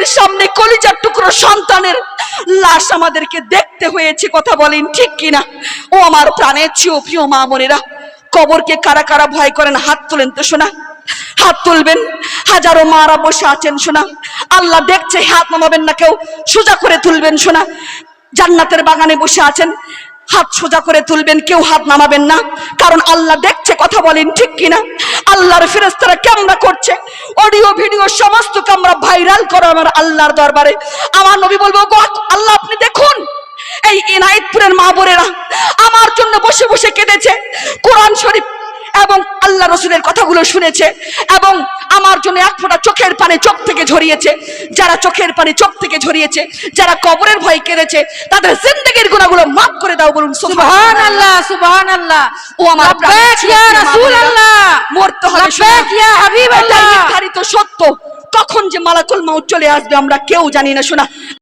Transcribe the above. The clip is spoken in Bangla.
চোখের সামনে কলিজার টুকরো সন্তানের লাশ আমাদেরকে দেখতে হয়েছে, কথা বলেন ঠিক কিনা? ও আমার প্রাণের চেয়েও প্রিয় মা বোনেরা, কবরকে কারা কারা ভয় করেন? হাত তোলেন তো শোনা। হাত তুলবেন। হাজারো মারা বসে আছেন শোনা। আল্লাহ দেখছে, হাত নামাবেন না কেউ। সোজা করে তুলবেন শোনা। জান্নাতের বাগানে বসে আছেন। হাত সোজা করে তুলবেন, কেউ হাত নামাবেন না। কারণ আল্লাহ দেখছে, কথা বলেন ঠিক কিনা? আল্লাহর ফেরেস্তারা ক্যামেরা করছে। অডিও ভিডিও সমস্ত ক্যামেরা ভাইরাল করো আমার আল্লাহর দরবারে। আমার নবী বলব "গো, আল্লাহ আপনি দেখুন। এই ইনায়েতপুরের মা বোনেরা আমার জন্য বসে বসে কেঁদেছে। কোরআন শরীফ এবং আল্লাহ রসুলের কথাগুলো শুনেছে এবং আমার জন্য এক ফোঁটা চোখের পানে চোখ থেকে ঝরিয়েছে। যারা চোখের পানে চোখ থেকে ঝরিয়েছে যারা কবরের ভয় কেঁদেছে তাদের জিন্দগির গুণাগুলো মাফ করে দাও বলুন সুবহান আল্লাহ সুবহান আল্লাহ ও আমার মরতে হবে ইয়া নির্ধারিত সত্য। তখন যে মালাকুল মাউত চলে আসবে আমরা কেউ জানি না শোনা।